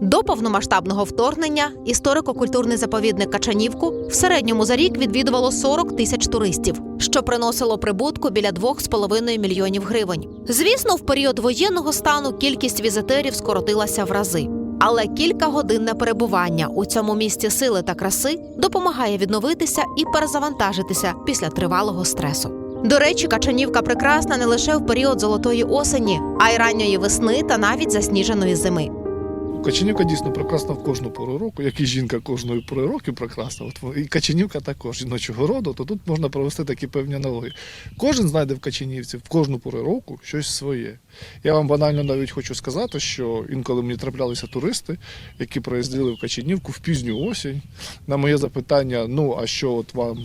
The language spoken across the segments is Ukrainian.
До повномасштабного вторгнення історико-культурний заповідник Качанівку в середньому за рік відвідувало 40 тисяч туристів, що приносило прибутку біля 2,5 мільйонів гривень. Звісно, в період воєнного стану кількість візитерів скоротилася в рази. Але кількагодинне перебування у цьому місці сили та краси допомагає відновитися і перезавантажитися після тривалого стресу. До речі, Качанівка прекрасна не лише в період золотої осені, а й ранньої весни та навіть засніженої зими. Качанівка дійсно прекрасна в кожну пору року, як і жінка кожної пори року прекрасна. От і Качанівка також жіночого роду, то тут можна провести такі певні аналогії. Кожен знайде в Качанівці в кожну пору року щось своє. Я вам банально навіть хочу сказати, що інколи мені траплялися туристи, які приїздили в Качанівку в пізню осінь. На моє запитання: ну а що, от вам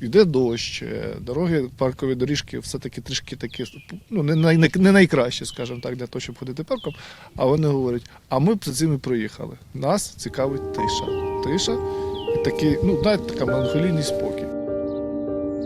йде дощ, е, дороги, паркові доріжки, все-таки трішки такі, ну не, най, не найкраще, скажімо так, для того, щоб ходити парком. А вони говорять: а ми б за цим і приїхали. Нас цікавить тиша. Тиша і такий, ну, знаєте, така меланхолійний спокій.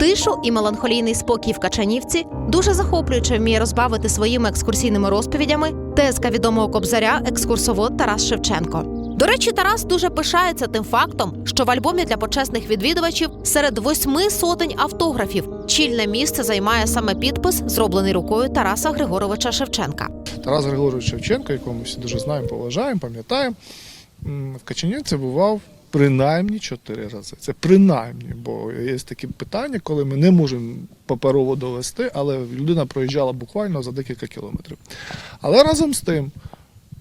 Тишу і меланхолійний спокій в Качанівці дуже захоплююче вміє розбавити своїми екскурсійними розповідями тезка відомого кобзаря екскурсовод Тарас Шевченко. До речі, Тарас дуже пишається тим фактом, що в альбомі для почесних відвідувачів серед восьми сотень автографів чільне місце займає саме підпис, зроблений рукою Тараса Григоровича Шевченка. Тарас Григорович Шевченко, якого ми всі дуже знаємо, поважаємо, пам'ятаємо, в Каченівці бував принаймні чотири рази. Це принаймні, бо є такі питання, коли ми не можемо паперово довести, але людина проїжджала буквально за декілька кілометрів. Але разом з тим.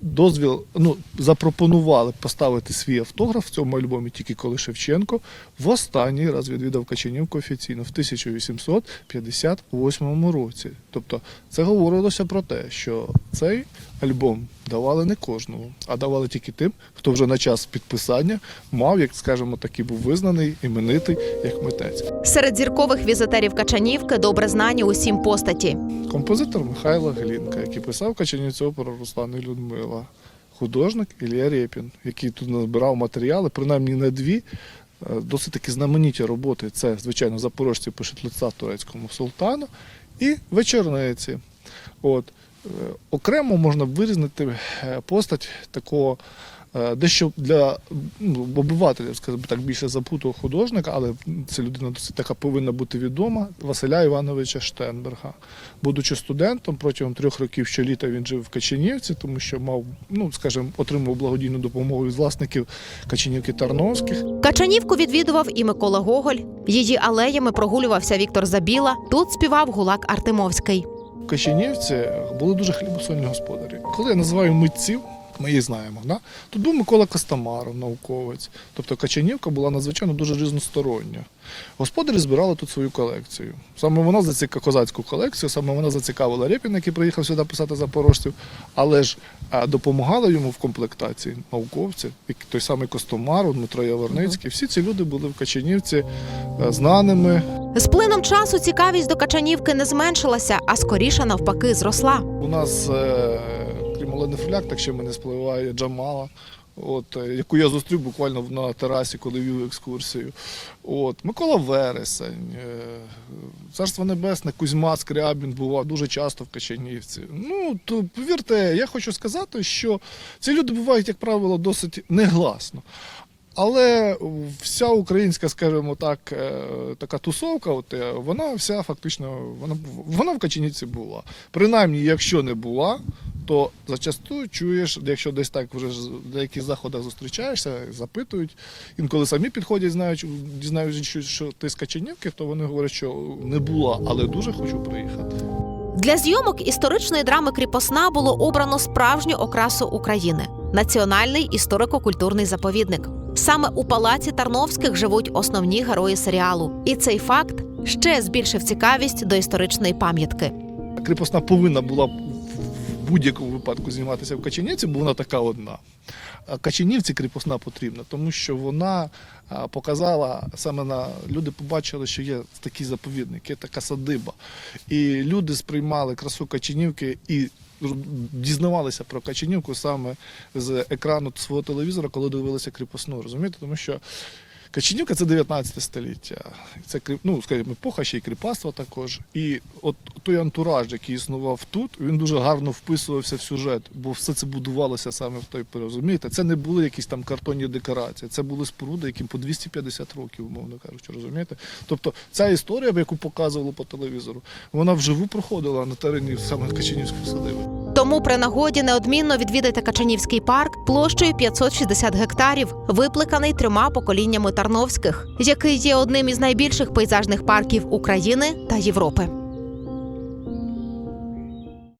Дозвіл ну запропонували поставити свій автограф в цьому альбомі тільки коли Шевченко в останній раз відвідав Качанівку офіційно в 1858 році. Тобто це говорилося про те, що цей альбом давали не кожному, а давали тільки тим, хто вже на час підписання мав, як скажемо, такий був визнаний, іменитий як митець. Серед зіркових візитерів Качанівки добре знані усім постаті. Композитор Михайло Глінка, який писав Качанівцю оперу Руслан і Людмила, художник Ілля Рєпін, який тут назбирав матеріали, принаймні на дві. е, Досить такі знамениті роботи. Це, звичайно, запорожці пишуть лиця турецькому султану і вечорниці. От. Е, Окремо можна вирізнити е, постать такого дещо для ну, обивателів, скажімо так, більше запутого художника, але ця людина досить така повинна бути відома Василя Івановича Штенберга. Будучи студентом, протягом трьох років щоліта він жив в Качанівці, тому що мав, ну скажімо, отримував благодійну допомогу від власників Качанівки Тарновських. Качанівку відвідував і Микола Гоголь. Її алеями прогулювався Віктор Забіла. Тут співав Гулак Артемовський. В були дуже хлібосольні господарі. Коли я називаю митців, ми їх знаємо, да? тут був Микола Костомаров, науковець. Тобто Качанівка була надзвичайно дуже різностороння. Господарі збирали тут свою колекцію. Саме вона зацікавила козацьку колекцію, саме вона зацікавила Рєпіна, який приїхав сюди писати запорожців, але ж допомагали йому в комплектації науковці, той самий Костомаров, Дмитро Яворницький. Всі ці люди були в Качанівці е, знаними, З плином часу цікавість до Качанівки не зменшилася, а скоріше навпаки зросла. У нас, крім Фляк, так ще мене спливає Джамала, от, е, яку я зустрів буквально на терасі, коли вів екскурсію. От, Микола Вересень, е, Царство Небесне, Кузьма Скрябін бував дуже часто в Качанівці. Ну, то повірте, я хочу сказати, що ці люди бувають, як правило, досить негласно. Але вся українська, скажімо так, е, така тусовка, от, вона вся фактично вона, вона в Качанівці була. Принаймні, якщо не була, то зачасту чуєш, якщо десь так вже в деяких заходах зустрічаєшся, запитують, інколи самі підходять, знають, дізнаючись, що, ти з Качанівки, то вони говорять, що не була, але дуже хочу приїхати. Для зйомок історичної драми Кріпосна було обрано справжню окрасу України національний історико-культурний заповідник. Саме у палаці Тарновських живуть основні герої серіалу, і цей факт ще збільшив цікавість до історичної пам'ятки. кріпосна повинна була будь-якому випадку зніматися в Качанівці, бо вона така одна. А Качанівці кріпосна потрібна, тому що вона показала саме на люди побачили, що є такий заповідник, є така садиба. І люди сприймали красу Качанівки і дізнавалися про Качанівку саме з екрану свого телевізора, коли дивилися кріпосну. Розумієте? Тому що Каченюка це 19 століття. Це ну, скажімо, епоха ще й кріпацтва також. І от той антураж, який існував тут, він дуже гарно вписувався в сюжет, бо все це будувалося саме в той період. Розумієте? Це не були якісь там картонні декорації, це були споруди, яким по 250 років, умовно кажучи, розумієте? Тобто ця історія, яку показували по телевізору, вона вживу проходила на терені саме Каченівської садиби. Тому при нагоді неодмінно відвідайте Качанівський парк площею 560 гектарів, випликаний трьома поколіннями Тарновських, який є одним із найбільших пейзажних парків України та Європи.